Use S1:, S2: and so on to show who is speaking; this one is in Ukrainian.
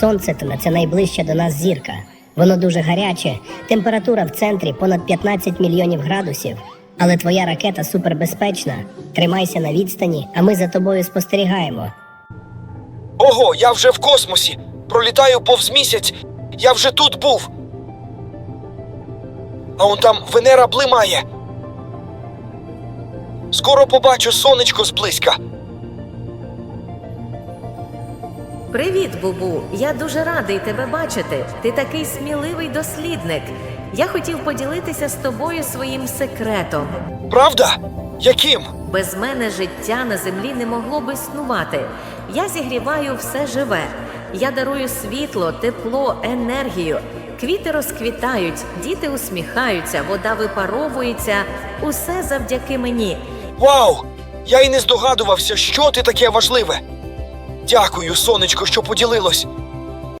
S1: Сонце це найближча до нас зірка. Воно дуже гаряче, температура в центрі понад 15 мільйонів градусів. Але твоя ракета супербезпечна. Тримайся на відстані, а ми за тобою спостерігаємо.
S2: Ого, я вже в космосі. Пролітаю повз місяць. Я вже тут був. А он там Венера блимає. Скоро побачу сонечко зблизька.
S3: Привіт, Бубу! Я дуже радий тебе бачити. Ти такий сміливий дослідник. Я хотів поділитися з тобою своїм секретом.
S2: Правда? Яким?
S3: Без мене життя на землі не могло б існувати. Я зігріваю все живе. Я дарую світло, тепло, енергію. Квіти розквітають, діти усміхаються, вода випаровується. Усе завдяки мені.
S2: Вау! Я й не здогадувався, що ти таке важливе. Дякую, сонечко, що поділилось.